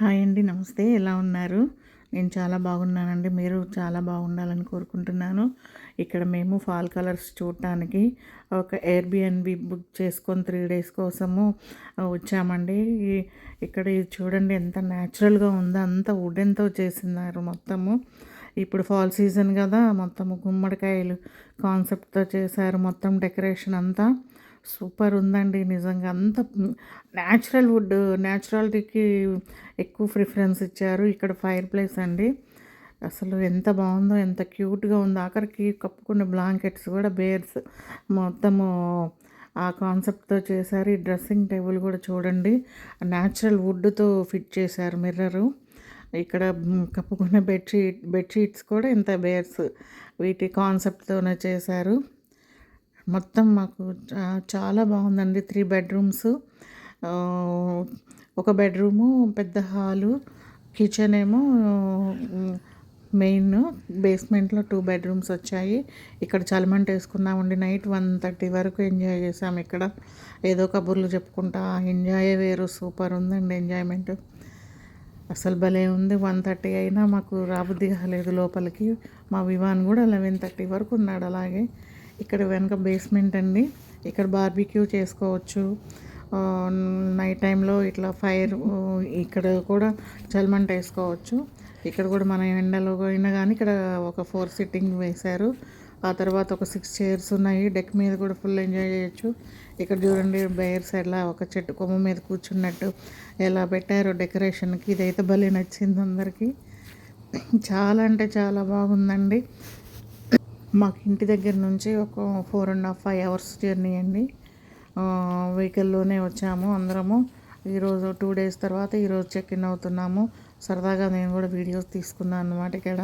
Hi అండి నమస్తే. ఎలా ఉన్నారు? నేను చాలా బాగున్నానండి. మీరు చాలా బాగుండాలని కోరుకుంటున్నాను. ఇక్కడ మేము ఫాల్ కలర్స్ చూడటానికి ఒక ఎయిర్బిఎన్బి బుక్ చేసుకొని త్రీ డేస్ కోసము వచ్చామండి. ఇక్కడ ఇది చూడండి ఎంత న్యాచురల్గా ఉందో అంత వుడెన్తో చేసినారు మొత్తము. ఇప్పుడు ఫాల్ సీజన్ కదా మొత్తము గుమ్మడికాయలు కాన్సెప్ట్తో చేశారు మొత్తం డెకరేషన్ అంతా. సూపర్ ఉందండి నిజంగా. అంత న్యాచురల్ వుడ్ న్యాచురాలిటీకి ఎక్కువ ప్రిఫరెన్స్ ఇచ్చారు ఇక్కడ ఫైర్ ప్లేస్ అండి. అసలు ఎంత బాగుందో ఎంత క్యూట్గా ఉందో. ఆఖరికి కప్పుకున్న బ్లాంకెట్స్ కూడా బేర్స్ మొత్తము ఆ కాన్సెప్ట్తో చేశారు. ఈ డ్రెస్సింగ్ టేబుల్ కూడా చూడండి. న్యాచురల్ వుడ్తో ఫిట్ చేశారు మిర్రరు. ఇక్కడ కప్పుకున్న బెడ్షీట్ బెడ్షీట్స్ కూడా ఇంత బేర్స్ వీటి కాన్సెప్ట్తోనే చేశారు. మొత్తం మాకు చాలా బాగుందండి త్రీ బెడ్రూమ్స్. ఒక బెడ్రూము పెద్ద హాలు కిచెన్ ఏమో మెయిన్ బేస్మెంట్లో టూ బెడ్రూమ్స్ వచ్చాయి. ఇక్కడ చలిమంట వేసుకున్నామండి నైట్ వన్ థర్టీ వరకు ఎంజాయ్ చేసాం ఇక్కడ. ఏదో కబుర్లు చెప్పుకుంటా ఎంజాయ్ వేరు సూపర్ ఉందండి ఎంజాయ్మెంట్. అసలు భలే ఉంది వన్ థర్టీ అయినా మాకు రాబుద్ది కాలేదు లోపలికి. మా వివాన్ కూడా లెవెన్ థర్టీ వరకు ఉన్నాడు అలాగే. ఇక్కడ వెనక బేస్మెంట్ అండి. ఇక్కడ బార్బిక్యూ చేసుకోవచ్చు. నైట్ టైంలో ఇట్లా ఫైర్ ఇక్కడ కూడా చల్మంట వేసుకోవచ్చు. ఇక్కడ కూడా మన ఎండలో అయినా కానీ ఇక్కడ ఒక ఫోర్ సిట్టింగ్ వేశారు. ఆ తర్వాత ఒక సిక్స్ చైర్స్ ఉన్నాయి. డెక్ మీద కూడా ఫుల్ ఎంజాయ్ చేయొచ్చు. ఇక్కడ చూడండి బైర్స్ ఎలా ఒక చెట్టు కొమ్మ మీద కూర్చున్నట్టు ఎలా పెట్టారో డెకరేషన్కి ఇదైతే భలే నచ్చింది అందరికీ. చాలా అంటే చాలా బాగుందండి. మాకు ఇంటి దగ్గర నుంచి ఒక four and half five hours journey అండి. వెహికల్లోనే వచ్చాము అందరము. ఈరోజు టూ డేస్ తర్వాత ఈరోజు చెక్ ఇన్ అవుతున్నాము. సరదాగా నేను కూడా వీడియోస్ తీసుకున్నాను అనమాట ఇక్కడ.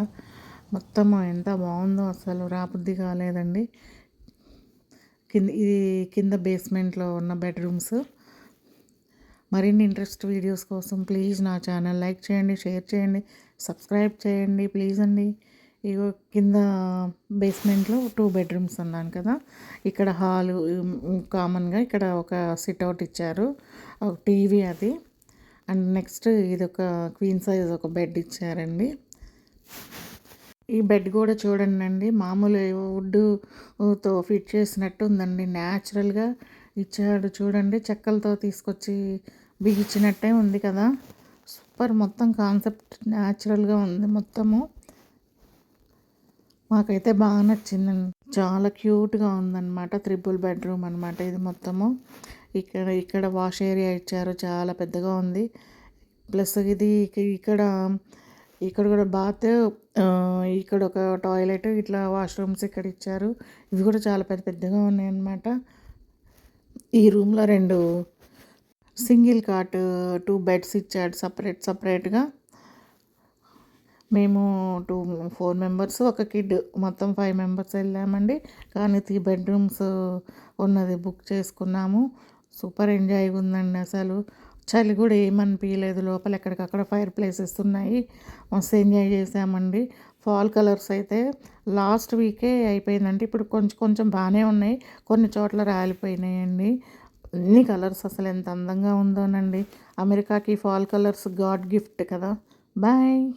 మొత్తం ఎంత బాగుందో అసలు రాబుద్ది కాలేదండి. కింద ఇది కింద బేస్మెంట్లో ఉన్న బెడ్రూమ్స్ మరిన్ని ఇంట్రెస్ట్ వీడియోస్ కోసం ప్లీజ్ నా ఛానల్ లైక్ చేయండి షేర్ చేయండి సబ్స్క్రైబ్ చేయండి ప్లీజ్ అండి. ఇగో కింద బేస్మెంట్లో టూ బెడ్రూమ్స్ ఉన్నాను కదా. ఇక్కడ హాలు కామన్గా ఇక్కడ ఒక సిట్అవుట్ ఇచ్చారు. ఒక టీవీ అది. అండ్ నెక్స్ట్ ఇది ఒక క్వీన్ సైజ్ ఒక బెడ్ ఇచ్చారండి. ఈ బెడ్ కూడా చూడండి అండి. మామూలు వుడ్తో ఫిట్ చేసినట్టు ఉందండి న్యాచురల్గా ఇచ్చాడు చూడండి. చెక్కలతో తీసుకొచ్చి బిగించినట్టే ఉంది కదా. సూపర్ మొత్తం కాన్సెప్ట్ న్యాచురల్గా ఉంది మొత్తము. మాకైతే బాగా నచ్చిందండి. చాలా క్యూట్గా ఉందన్నమాట త్రిపుల్ బెడ్రూమ్ అనమాట ఇది మొత్తము. ఇక్కడ ఇక్కడ వాష్ ఏరియా ఇచ్చారు చాలా పెద్దగా ఉంది. ప్లస్ ఇది ఇక్కడ ఇక్కడ కూడా బాత్ ఇక్కడ ఒక టాయిలెట్ ఇట్లా వాష్రూమ్స్ ఇక్కడ ఇచ్చారు. ఇవి కూడా చాలా పెద్ద పెద్దగా ఉన్నాయన్నమాట. ఈ రూమ్లో రెండు సింగిల్ కాట్ టూ బెడ్స్ ఇచ్చాడు సపరేట్ సపరేట్గా. మేము టూ ఫోర్ మెంబర్స్ ఒక కిడ్. మొత్తం ఫైవ్ మెంబర్స్ వెళ్ళామండి. కానీ త్రీ బెడ్రూమ్స్ ఉన్నది బుక్ చేసుకున్నాము. సూపర్ ఎంజాయ్ ఉందండి అసలు. చలి కూడా ఏమనిపించలేదు లోపల ఎక్కడికక్కడ ఫైర్ ప్లేసెస్ ఉన్నాయి. మస్తు ఎంజాయ్ చేసామండి ఫాల్ కలర్స్ అయితే లాస్ట్ వీకే అయిపోయిందంటే ఇప్పుడు కొంచెం కొంచెం బాగానే ఉన్నాయి. కొన్ని చోట్ల రాలిపోయినాయండి. అన్ని కలర్స్ అసలు ఎంత అందంగా ఉందోనండి. అమెరికాకి ఫాల్ కలర్స్ గాడ్ గిఫ్ట్ కదా. బాయ్.